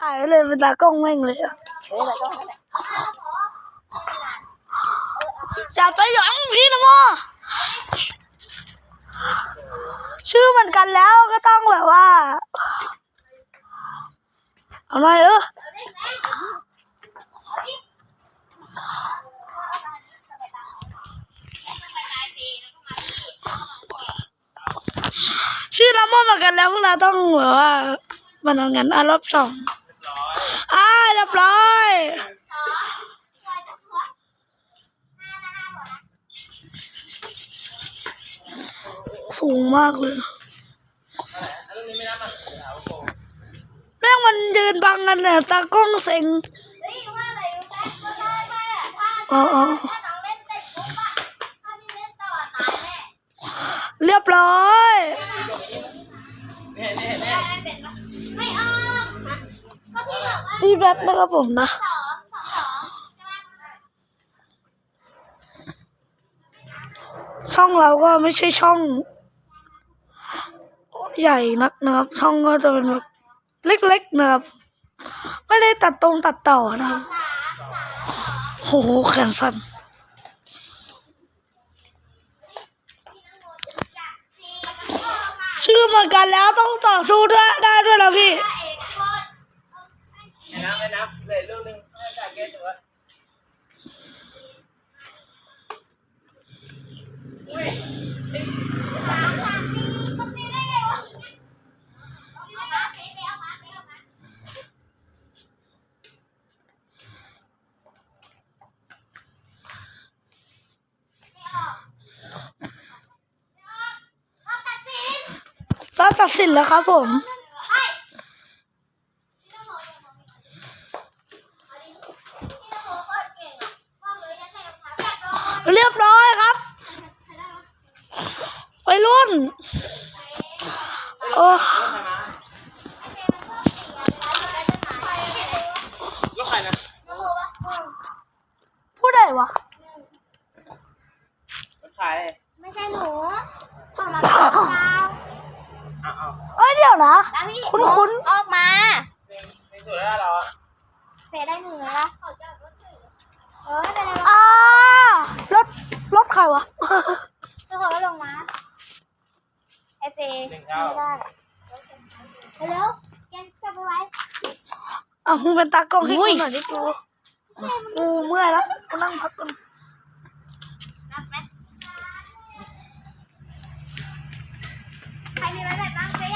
ถ่ายเลยเป็นตากล้องแม่งเลยอะจับไปหยองพี่นะโมชื่อเหมือนกันแล้วก็ต้องแบบว่าเอาหน่อยเออชื่อละโมเหมือนกันแล้วพวกเราต้องแบบว่ามันเอางั้นอะรอบสอง สูงมากเลยแม่งมันยืนบังกันเนี่ยตากล้องเซ็งเฮ้ยว่าอะไรรู้ไหมก็ได้ว่าถ้าอ๋ออ๋อถ้าน้องเล่นเสร็จปุ๊บอะถ้าพี่เล่นต่อตายแน่เรียบร้อยได้เป็นปะไม่ออกฮะก็พี่บอกว่าตีแบตนะครับผมนะสองสองสองใช่ไหมช่องเราก็ไม่ใช่ช่อง ใหญ่นักนะครับ ช่องก็จะเป็นแบบเล็กๆนะครับ ไม่ได้ตัดตรงตัดต่อนะครับโหแขนสั้นชื่อเหมือนกันแล้วต้องต่อสู้ด้วยได้ด้วยแล้วพี่ไม่นับไม่นับเลยลูกหนึงจ่ายเกสตัวคนนี้ได้ไงวะเอามาเฟซเอามาเฟซเอามา แล้วตัดสินแล้วครับผม เรียบร้อยครับไปรุ่น โอ้รถใครนะพูดได้วะรถใครไม่ใช่หนูของเราดาวเอา เอาเอ้ยเดี๋ยวนะ แล้วพี่คุ้นออกมาในในสุดแล้วเราอะเฟซได้หนึ่งแล้วละเออไม่เป็นไรหรอกอ่ารถรถใครวะ ทุกคนก็ลงมาเอฟเอไม่ได้เร็วๆแกจับเอาไว้ อะมึงเป็นตากล้องให้กูหน่อยดิกูกูเมื่อยแล้วกูนั่งพักก่อน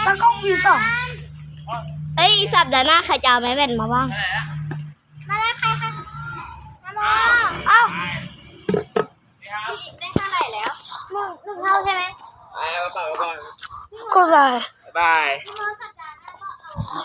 แบบบ้างเจ๊ตากล้องวีสองเอ้ยสัปดาห์หน้าใครจะเอาไม้แบนมาบ้างไปไหนละมาแล้วใครคะน้ำมออ้าวนี่ครับได้เท่าไหร่แล้วหนึ่งหนึ่งเท่าใช่ไหมไปเอากระเป๋าก่อนก็ได้บ๊ายบายน้ำมอสัปดาห์หน้าก็เอา